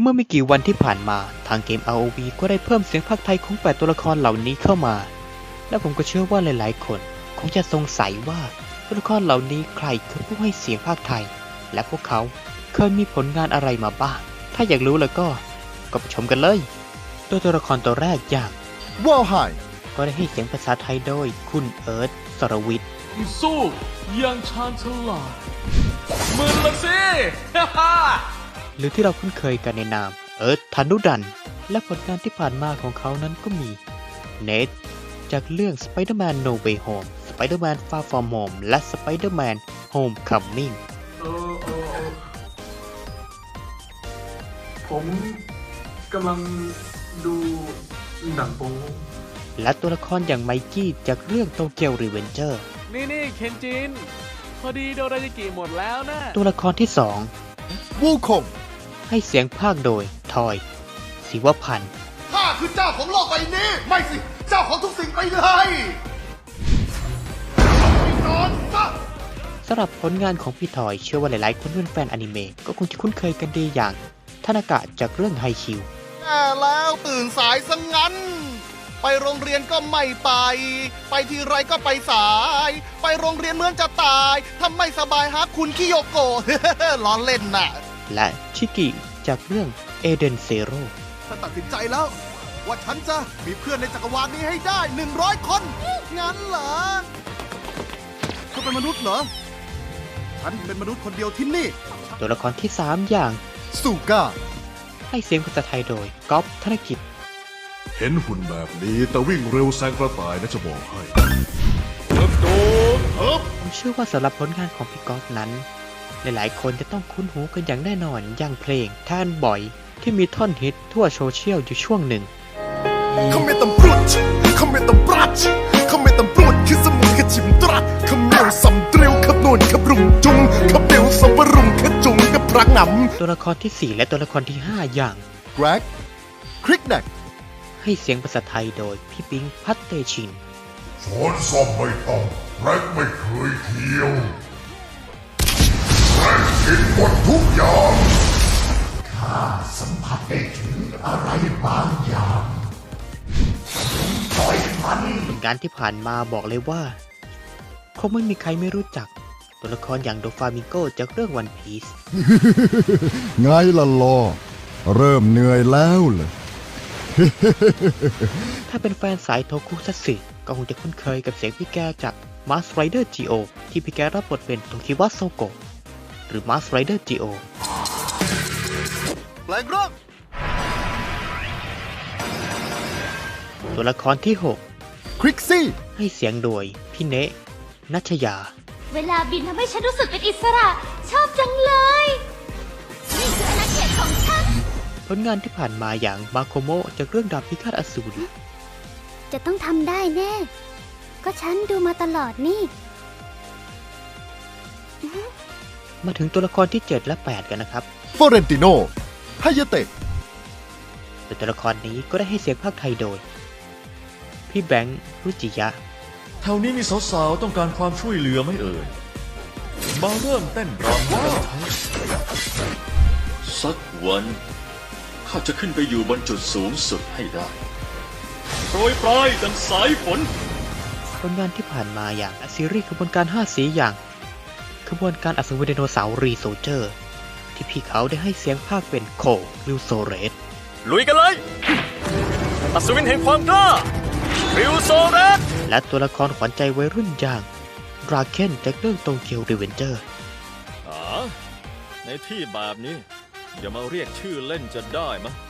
เมื่อไม่กี่วันที่ผ่านมาทางเกม ROV ก็ได้เพิ่มเสียงภาคไทยของ8ตัวละครเหล่านี้เข้ามา และผมก็เชื่อว่าหลาย ๆ คน คงจะสงสัยว่าตัวละครเหล่านี้ใครคือผู้ให้เสียงภาคไทย และพวกเขาเคยมีผลงานอะไรมาบ้าง ถ้าอยากรู้แล้วก็ก็ไปชมกันเลยโดยตัวละครตัวแรกอย่างวอลไฮก็ได้ให้เสียงภาษาไทยโดยคุณเอิร์ธสรวิทย์สู้อย่างชาญฉลาดมึนละสิฮ่าฮ่า หรือที่เราคุ้นเคยกันในนาม เอิร์ธธนุดัน และผลงานที่ผ่านมาของเขานั้นก็มีเนทจากเรื่อง Spider-Man No Way Home Spider-Man Far From Home และ Spider-Man Homecoming เออเออเออผมกำลังดูหนังโป๊และตัวละครอย่างไมกี้จากเรื่องโตเกียวรีเวนเจอร์ นี่นี่เคนจิน พอดีโดราจิกิหมดแล้วนะ ตัวละครที่วูคง2 ให้เสียงภาคโดย ทอย ศิวพันธ์ข้าคือเจ้าของโลกใบนี้ ไม่สิ เจ้าของทุกสิ่งไปเลยนอนซะสำหรับผลงานของพี่ทอยเชื่อว่าหลายๆ คนที่เป็นแฟนอนิเมะก็คงจะคุ้นเคยกันดีอย่างทานากะจากเรื่องไฮคิวแย่แล้วตื่นสายซะงงั้น ไปโรงเรียนก็ไม่ไป ไปทีไรก็ไปสาย ไปโรงเรียนเหมือนจะตายทำไม่สบายหาคุณคิโยโกะ ล้อเล่นน่ะ และชิกิจากเรื่องเอเดนเซโรถ้าตัดสินใจแล้ว ว่าฉันจะมีเพื่อนในจักรวาลนี้ให้ได้ 100 คน งั้นเหรอคุณเป็นมนุษย์เหรอ ฉันเป็นมนุษย์คนเดียวที่นี่ ตัวละครที่ 3 อย่างสุก้าให้เสียงภาษาไทยโดยก๊อฟธนกิจ เห็นหุ่นแบบนี้แต่วิ่งเร็วแซงกระต่ายนะจะบอกให้ผมเชื่อว่าสำหรับผลงานของพี่ก๊อฟนั้น หลายๆ คนจะต้องคุ้นหูกันอย่างแน่นอนอย่างเพลงท่านบ่อย ที่มีท่อนฮิตทั่วโซเชียลอยู่ช่วงหนึ่งเขาไม่ต้องปลุดเขาไม่ต้องปรัชเขาไม่ต้องปลุดคือสมุนขจิมตรัสเขาเมียวสำเตรียวขับนวลขับรุงจุงขับเปียวสมบรุงขจุงกับพรักหนตัวละครทีสี่ 4 และตัวละครที่ 5 อย่างำแกรกคริกแนกให้เสียงภาษาไทยโดยพี่ปิงพัตเตชินช้อนซ่อมไม่ต้องแร็กไม่เคยเคี้ยวแร็ กกินหมดทุกอย่างข้าสัมผัสได้ถึงอะไรบางอย่างต่อยมันผลงานที่ผ่านมาบอกเลยว่าคงไม่มีใครไม่รู้จัก ตัวละครอย่างโดฟามิโกจากเรื่องวันพีซไงล่ะลอ เริ่มเหนื่อยแล้วเหรอถ้าเป็นแฟนสายโทคุซัตสึก็คงจะคุ้นเคยกับเสียงพี่แกจาก Mars Rider Geo ที่พี่แกรับบทเป็นโทคิวะโซโกะ หรือ Mars Rider Geo แปลงร่างตัวละครที่คริกซี่ 6 ให้เสียงโดย พี่เนะนัชยา เวลาบินทำให้ฉันรู้สึกเป็นอิสระ ชอบจังเลยนี่คืออาณาเขตของฉัน ผลงานที่ผ่านมาอย่างมาโคโมะจากเรื่องดาบพิฆาตอสูร จะต้องทำได้แน่ ก็ฉันดูมาตลอดนี่ มาถึงตัวละครที่ 7 และ 8 กันนะครับฟอเรนติโนฮายาเตะโดยตัวละครนี้ก็ได้ให้เสียงภาคไทยโดย พี่แบงค์รุจิยะ แถวนี้มีสาวๆ ต้องการความช่วยเหลือไหม่เอ่ย มาเริ่มเต้นรำกันเถอะสักวัน ข้าจะขึ้นไปอยู่บนจุดสูงสุดให้ได้โปรยปลายดังสายฝน ผลงานที่ผ่านมาอย่างซีรีส์ขบวนการ 5 สีอย่าง ขบวนการอัศวินไดโนเสาร์รีโซเจอร์ ที่พี่เขาได้ให้เสียงภาคเป็นโคริวโซเรส ลุยกันเลย อัศวินแห่งความกล้าริวโซเรส และตัวละครขวัญใจวัยรุ่นอย่างราเคนจากเรื่องโตเกียวรีเวนเจอร์อ๋อในที่แบบนี้ อย่ามาเรียกชื่อเล่นจะได้มะ